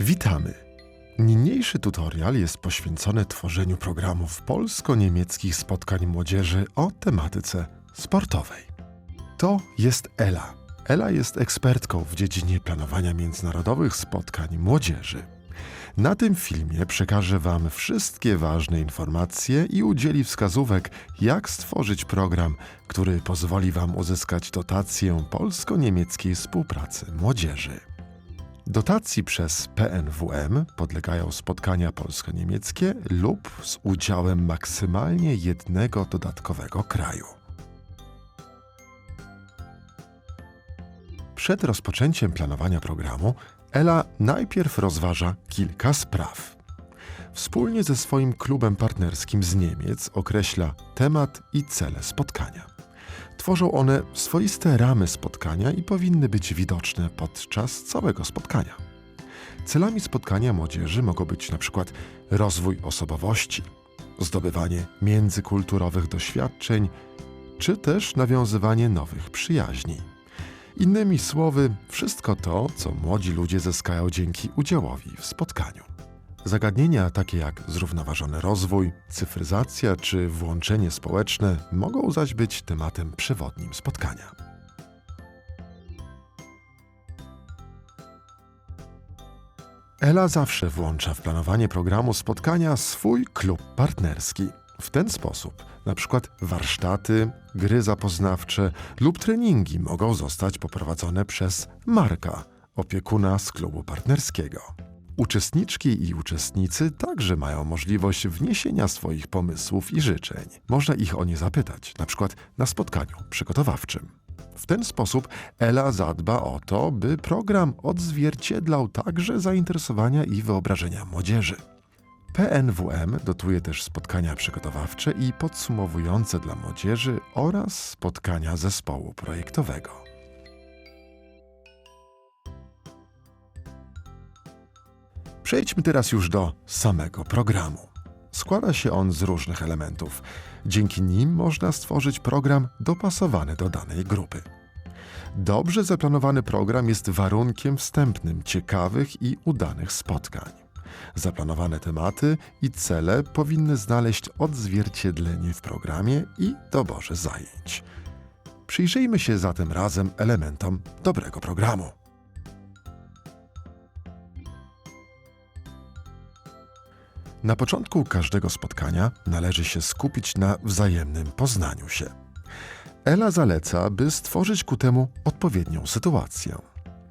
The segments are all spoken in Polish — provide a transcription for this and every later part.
Witamy! Niniejszy tutorial jest poświęcony tworzeniu programów polsko-niemieckich spotkań młodzieży o tematyce sportowej. To jest Ela. Ela jest ekspertką w dziedzinie planowania międzynarodowych spotkań młodzieży. Na tym filmie przekaże Wam wszystkie ważne informacje i udzieli wskazówek, jak stworzyć program, który pozwoli Wam uzyskać dotację polsko-niemieckiej współpracy młodzieży. Dotacji przez PNWM podlegają spotkania polsko-niemieckie lub z udziałem maksymalnie jednego dodatkowego kraju. Przed rozpoczęciem planowania programu Ela najpierw rozważa kilka spraw. Wspólnie ze swoim klubem partnerskim z Niemiec określa temat i cele spotkania. Tworzą one swoiste ramy spotkania i powinny być widoczne podczas całego spotkania. Celami spotkania młodzieży mogą być np. rozwój osobowości, zdobywanie międzykulturowych doświadczeń, czy też nawiązywanie nowych przyjaźni. Innymi słowy, wszystko to, co młodzi ludzie zyskają dzięki udziałowi w spotkaniu. Zagadnienia takie jak zrównoważony rozwój, cyfryzacja czy włączenie społeczne mogą zaś być tematem przewodnim spotkania. Ela zawsze włącza w planowanie programu spotkania swój klub partnerski. W ten sposób na przykład warsztaty, gry zapoznawcze lub treningi mogą zostać poprowadzone przez Marka, opiekuna z klubu partnerskiego. Uczestniczki i uczestnicy także mają możliwość wniesienia swoich pomysłów i życzeń. Można ich o nie zapytać, na przykład na spotkaniu przygotowawczym. W ten sposób Ela zadba o to, by program odzwierciedlał także zainteresowania i wyobrażenia młodzieży. PNWM dotuje też spotkania przygotowawcze i podsumowujące dla młodzieży oraz spotkania zespołu projektowego. Przejdźmy teraz już do samego programu. Składa się on z różnych elementów. Dzięki nim można stworzyć program dopasowany do danej grupy. Dobrze zaplanowany program jest warunkiem wstępnym ciekawych i udanych spotkań. Zaplanowane tematy i cele powinny znaleźć odzwierciedlenie w programie i doborze zajęć. Przyjrzyjmy się zatem razem elementom dobrego programu. Na początku każdego spotkania należy się skupić na wzajemnym poznaniu się. Ela zaleca, by stworzyć ku temu odpowiednią sytuację.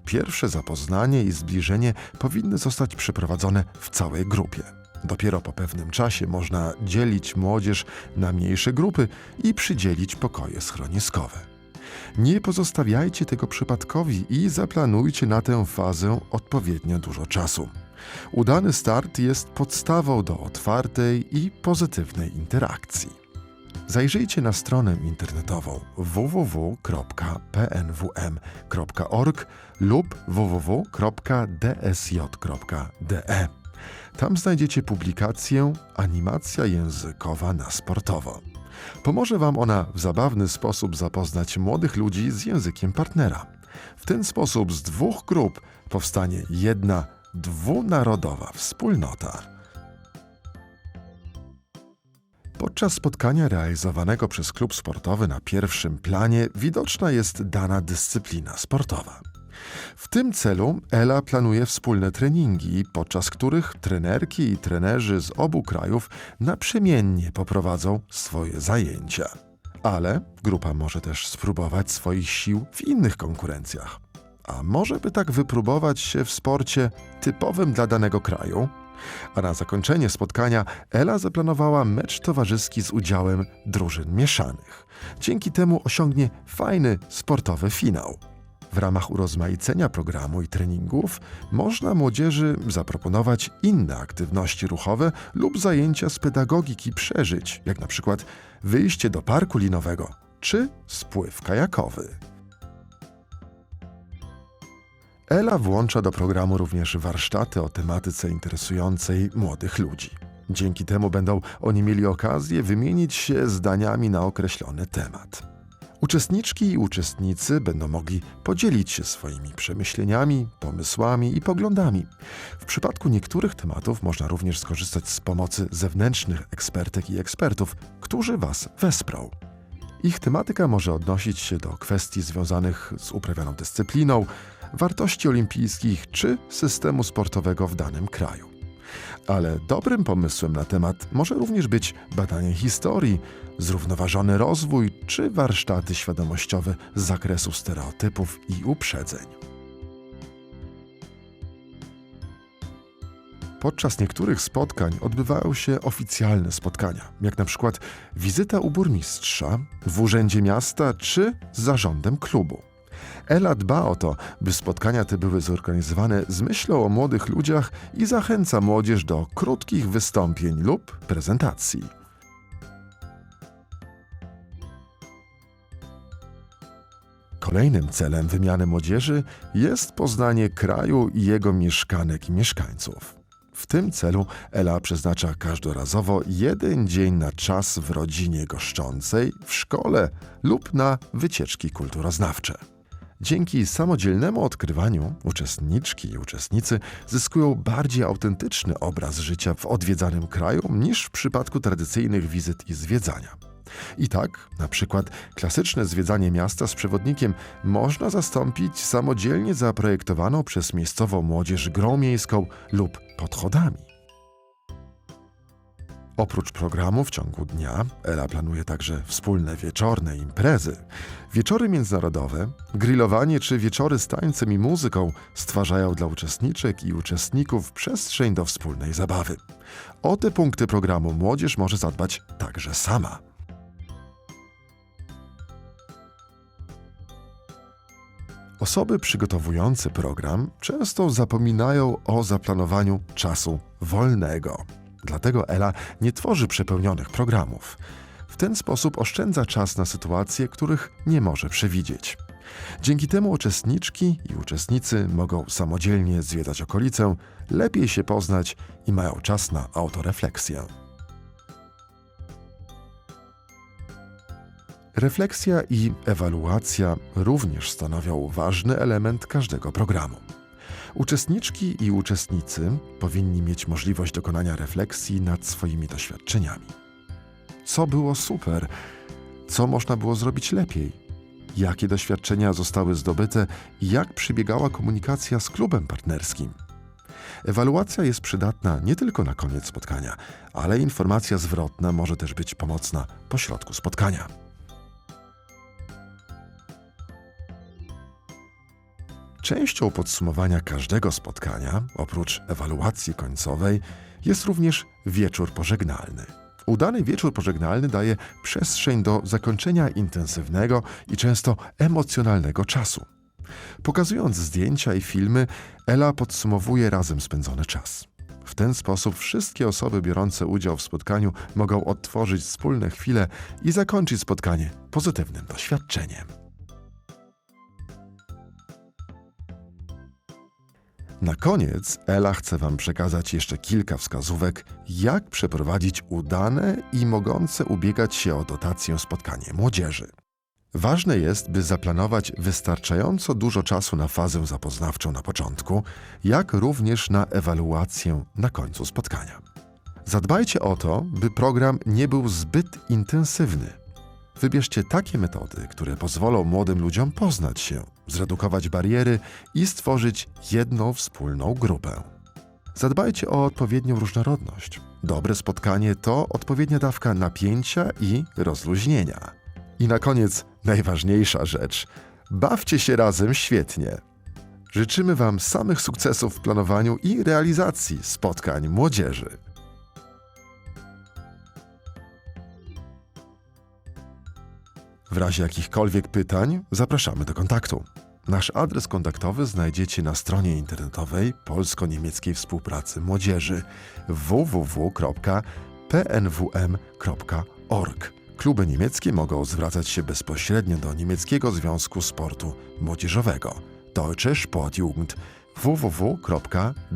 Pierwsze zapoznanie i zbliżenie powinny zostać przeprowadzone w całej grupie. Dopiero po pewnym czasie można dzielić młodzież na mniejsze grupy i przydzielić pokoje schroniskowe. Nie pozostawiajcie tego przypadkowi i zaplanujcie na tę fazę odpowiednio dużo czasu. Udany start jest podstawą do otwartej i pozytywnej interakcji. Zajrzyjcie na stronę internetową www.pnwm.org lub www.dsj.de. Tam znajdziecie publikację Animacja językowa na sportowo. Pomoże Wam ona w zabawny sposób zapoznać młodych ludzi z językiem partnera. W ten sposób z dwóch grup powstanie jedna dwunarodowa wspólnota. Podczas spotkania realizowanego przez klub sportowy na pierwszym planie widoczna jest dana dyscyplina sportowa. W tym celu Ela planuje wspólne treningi, podczas których trenerki i trenerzy z obu krajów naprzemiennie poprowadzą swoje zajęcia. Ale grupa może też spróbować swoich sił w innych konkurencjach. A może by tak wypróbować się w sporcie typowym dla danego kraju? A na zakończenie spotkania Ela zaplanowała mecz towarzyski z udziałem drużyn mieszanych. Dzięki temu osiągnie fajny sportowy finał. W ramach urozmaicenia programu i treningów można młodzieży zaproponować inne aktywności ruchowe lub zajęcia z pedagogiki przeżyć, jak na przykład wyjście do parku linowego czy spływ kajakowy. Ela włącza do programu również warsztaty o tematyce interesującej młodych ludzi. Dzięki temu będą oni mieli okazję wymienić się zdaniami na określony temat. Uczestniczki i uczestnicy będą mogli podzielić się swoimi przemyśleniami, pomysłami i poglądami. W przypadku niektórych tematów można również skorzystać z pomocy zewnętrznych ekspertek i ekspertów, którzy Was wesprą. Ich tematyka może odnosić się do kwestii związanych z uprawianą dyscypliną, wartości olimpijskich czy systemu sportowego w danym kraju. Ale dobrym pomysłem na temat może również być badanie historii, zrównoważony rozwój czy warsztaty świadomościowe z zakresu stereotypów i uprzedzeń. Podczas niektórych spotkań odbywają się oficjalne spotkania, jak na przykład wizyta u burmistrza, w urzędzie miasta czy z zarządem klubu. Ela dba o to, by spotkania te były zorganizowane z myślą o młodych ludziach i zachęca młodzież do krótkich wystąpień lub prezentacji. Kolejnym celem wymiany młodzieży jest poznanie kraju i jego mieszkanek i mieszkańców. W tym celu Ela przeznacza każdorazowo jeden dzień na czas w rodzinie goszczącej, w szkole lub na wycieczki kulturoznawcze. Dzięki samodzielnemu odkrywaniu uczestniczki i uczestnicy zyskują bardziej autentyczny obraz życia w odwiedzanym kraju niż w przypadku tradycyjnych wizyt i zwiedzania. I tak, na przykład, klasyczne zwiedzanie miasta z przewodnikiem można zastąpić samodzielnie zaprojektowaną przez miejscową młodzież grą miejską lub podchodami. Oprócz programu w ciągu dnia, Ela planuje także wspólne wieczorne imprezy. Wieczory międzynarodowe, grillowanie czy wieczory z tańcem i muzyką stwarzają dla uczestniczek i uczestników przestrzeń do wspólnej zabawy. O te punkty programu młodzież może zadbać także sama. Osoby przygotowujące program często zapominają o zaplanowaniu czasu wolnego. Dlatego Ela nie tworzy przepełnionych programów. W ten sposób oszczędza czas na sytuacje, których nie może przewidzieć. Dzięki temu uczestniczki i uczestnicy mogą samodzielnie zwiedzać okolicę, lepiej się poznać i mają czas na autorefleksję. Refleksja i ewaluacja również stanowią ważny element każdego programu. Uczestniczki i uczestnicy powinni mieć możliwość dokonania refleksji nad swoimi doświadczeniami. Co było super? Co można było zrobić lepiej? Jakie doświadczenia zostały zdobyte i jak przebiegała komunikacja z klubem partnerskim? Ewaluacja jest przydatna nie tylko na koniec spotkania, ale informacja zwrotna może też być pomocna po środku spotkania. Częścią podsumowania każdego spotkania, oprócz ewaluacji końcowej, jest również wieczór pożegnalny. Udany wieczór pożegnalny daje przestrzeń do zakończenia intensywnego i często emocjonalnego czasu. Pokazując zdjęcia i filmy, Ela podsumowuje razem spędzony czas. W ten sposób wszystkie osoby biorące udział w spotkaniu mogą odtworzyć wspólne chwile i zakończyć spotkanie pozytywnym doświadczeniem. Na koniec Ela chce Wam przekazać jeszcze kilka wskazówek, jak przeprowadzić udane i mogące ubiegać się o dotację spotkanie młodzieży. Ważne jest, by zaplanować wystarczająco dużo czasu na fazę zapoznawczą na początku, jak również na ewaluację na końcu spotkania. Zadbajcie o to, by program nie był zbyt intensywny. Wybierzcie takie metody, które pozwolą młodym ludziom poznać się, zredukować bariery i stworzyć jedną wspólną grupę. Zadbajcie o odpowiednią różnorodność. Dobre spotkanie to odpowiednia dawka napięcia i rozluźnienia. I na koniec najważniejsza rzecz: bawcie się razem świetnie. Życzymy Wam samych sukcesów w planowaniu i realizacji spotkań młodzieży. W razie jakichkolwiek pytań zapraszamy do kontaktu. Nasz adres kontaktowy znajdziecie na stronie internetowej Polsko-Niemieckiej Współpracy Młodzieży www.pnwm.org. Kluby niemieckie mogą zwracać się bezpośrednio do Niemieckiego Związku Sportu Młodzieżowego Deutsche Sportjugend www.dsj.de